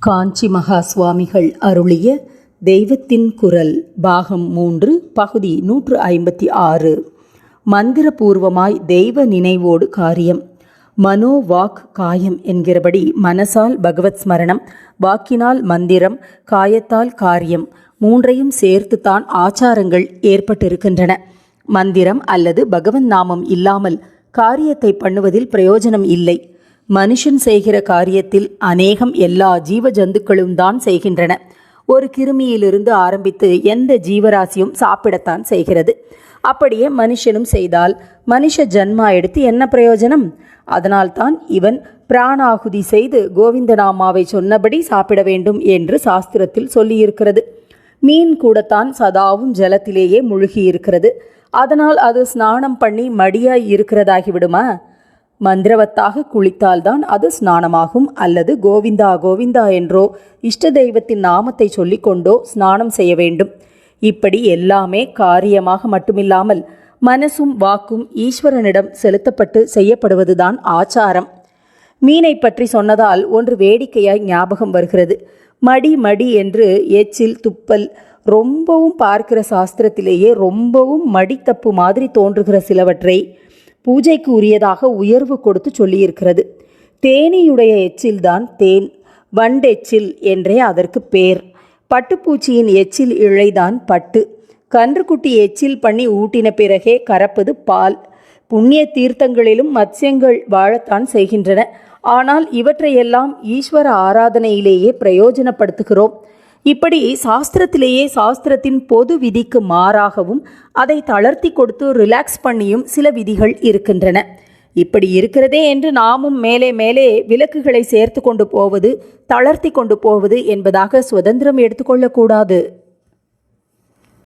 காஞ்சி மகா சுவாமிகள் அருளிய தெய்வத்தின் குரல் பாகம் மூன்று பகுதி நூற்று ஐம்பத்தி ஆறு. மந்திரபூர்வமாய் தெய்வ நினைவோடு காரியம். மனோ வாக் காயம் என்கிறபடி மனசால் பகவத் ஸ்மரணம் வாக்கினால் மந்திரம் காயத்தால் காரியம் மூன்றையும் சேர்த்துத்தான் ஆச்சாரங்கள் ஏற்பட்டிருக்கின்றன. மந்திரம் அல்லது பகவன் நாமம் இல்லாமல் காரியத்தை பண்ணுவதில் பிரயோஜனம் இல்லை. மனுஷன் செய்கிற காரியத்தில் அநேகம் எல்லா ஜீவ ஜந்துக்களும் தான் செய்கின்றன. ஒரு கிருமியிலிருந்து ஆரம்பித்து எந்த ஜீவராசியும் சாப்பிடத்தான் செய்கிறது. அப்படியே மனுஷனும் செய்தால் மனுஷ ஜன்மா எடுத்து என்ன பிரயோஜனம்? அதனால்தான் இவன் பிராணாகுதி செய்து கோவிந்தநாமாவை சொன்னபடி சாப்பிட வேண்டும் என்று சாஸ்திரத்தில் சொல்லியிருக்கிறது. மீன் கூடத்தான் சதாவும் ஜலத்திலேயே முழுகி இருக்கிறது அதனால் அது ஸ்நானம் பண்ணி மடியாய் இருக்கிறதாகி விடுமா மந்திரவத்தாக குளித்தால்தான் அது ஸ்நானமாகும். அல்லது கோவிந்தா கோவிந்தா என்றோ இஷ்ட தெய்வத்தின் நாமத்தை சொல்லிக்கொண்டோ ஸ்நானம் செய்ய வேண்டும். இப்படி எல்லாமே காரியமாக மட்டுமில்லாமல் மனசும் வாக்கும் ஈஸ்வரனிடம் செலுத்தப்பட்டு செய்யப்படுவதுதான் ஆச்சாரம். மீனை பற்றி சொன்னதால் ஒன்று வேடிக்கையாய் ஞாபகம் வருகிறது. மடி மடி என்று எச்சில் துப்பல் ரொம்பவும் பார்க்கிற சாஸ்திரத்திலேயே ரொம்பவும் மடித்தப்பு மாதிரி தோன்றுகிற சிலவற்றை பூஜைக்கு உரியதாக உயர்வு கொடுத்து சொல்லியிருக்கிறது. தேனீயுடைய எச்சில்தான் தேன் வண்டெச்சில் என்றே அதற்கு பேர். பட்டுப்பூச்சியின் எச்சில் இழைதான் பட்டு. கன்றுக்குட்டி எச்சில் பண்ணி ஊட்டின பிறகே கறப்பது பால். புண்ணிய தீர்த்தங்களிலும் மத்சியங்கள் வாழத்தான் செய்கின்றன. ஆனால் இவற்றையெல்லாம் ஈஸ்வர ஆராதனையிலேயே பிரயோஜனப்படுத்துகிறோம். இப்படி சாஸ்திரத்திலேயே சாஸ்திரத்தின் பொது விதிக்கு மாறாகவும் அதை தளர்த்தி கொடுத்து ரிலாக்ஸ் பண்ணியும் சில விதிகள் இருக்கின்றன. இப்படி இருக்கிறதே என்று நாமும் மேலே மேலே விலக்குகளை சேர்த்து கொண்டு போவது தளர்த்தி கொண்டு போவது என்பதாக சுதந்திரம் எடுத்துக்கொள்ளக்கூடாது